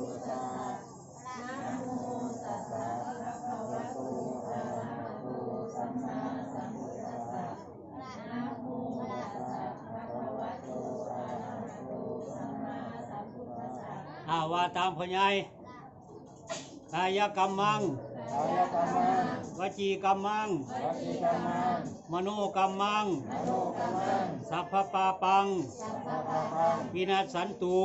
อาวะโตอมมามพุทธัสสะอาว่าตามพ่อใหญ่กายกรรมัง กายกรรมัง วจีกรรมัง วจีกรรมัง มโนกรรมัง มโนกรรมัง สัพพปาปัง สัพพปะปัง วินัสสันตุ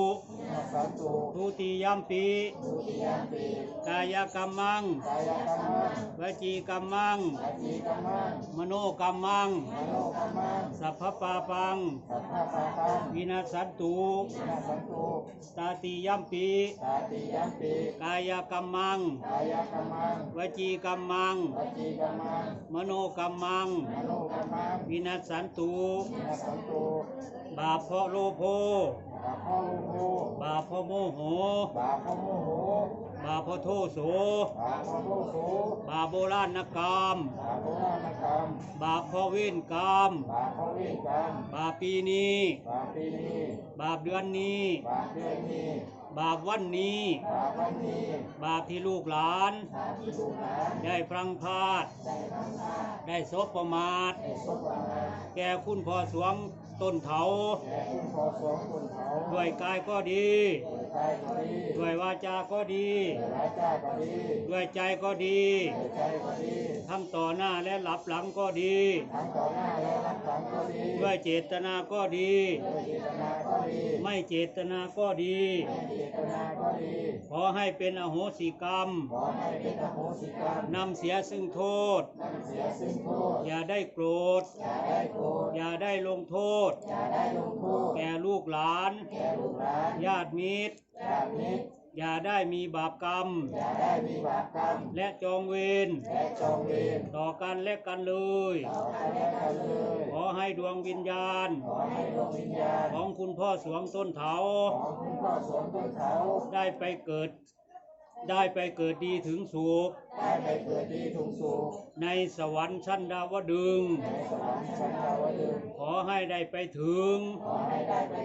นัสสันตุทุติยัมปีทุติยมปีกายกรรมังกายกรรมังวจีกรรมังวจีกรรมัง มโนกรรมังมโนกรรมังสัพพปาปังสัพพะปะปังวินัสสันตุนัสสันตุตาติยัมปีตาติยมปีกายกรรมังกายกรรมังวจีกรรมังวจีกรรมัง มโนกรรมังมโนกรรมังวินัสสันตุนัสสันตุบาปเพราะโลภโภ บาปพ่อลูกโหบาปเพราะโมโหบาปพ่อโมโหบาปเพราะโทโส บาปพ่อโลโส บาปโบราณกรรม บาปโบราณกรรม บาปเพราะเวรกรรม บาปพ่อเวรกรรม บาปปีนี้ บาปปีนี้ บาปเดือนนี้ บาปเดือนนี้ บาปวันนี้ บาปวันนี้ บาปที่ลูกหลานบาปที่ลูกหลานได้พลังพลาด ได้ทำมาได้สบประมาทได้สบประมาท แก่คุณพ่อสวงต้นเถาแก่คุณพอสองคนเขาด้วยกายก็ดีด้วยกายก็ดี ด้วยวาจาก็ดีด้วยวาจาก็ดีด้วยใจก็ดีด้วยใจก็ดีทั้งต่อหน้าและหลับหลังก็ดีทั้งต่อหน้าและรับหลังก็ดีด้วยเจตนาก็ดีด้วยเจตนาก็ดีไม่เจตนาก็ดี ไม่เจตนาก็ดี ขอให้เป็นอโหสิกรรมขอให้เป็นอโหสิกรรมนำเสียซึ่งโทษนำเสียซึ่งโทษ อย่าได้โกรธ อย่าได้โกรธอย่าได้ลงโทษอย่าได้ลงโทษแก่ลูกหลานแก่ลูกหลาน ญาติมิตรญาติมิตร อย่าได้มีบาปกรรม อย่าได้มีบาปกรรม และจองเวร และจองเวร ต่อกันและกันเลย ต่อกันและกันเลย ขอให้ดวงวิญญาณ ขอให้ดวงวิญญาณ ของคุณพ่อสวงต้นเถา ของคุณพ่อสวนต้นเขาได้ไปเกิด ได้ไปเกิดดีถึงสุข ได้ไปเกิดดีทุงสุข ในสวรรค์ชั้นดาวดึงส์ในสวรรค์ชั้นดาวดึงส์ขอให้ได้ไปถึง ขอให้ได้ไปถึง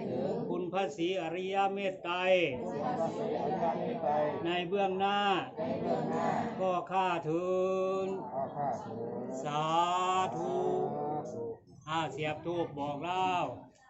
คุณ พระศรีอริยเมตไตรคุณพระศรีอริยเมตไตรในเบื้องหน้าในเบื้องหน้าก็ข้าถึงขอข้าเถิดสาธุอาเสียบทูบบอกเล่าส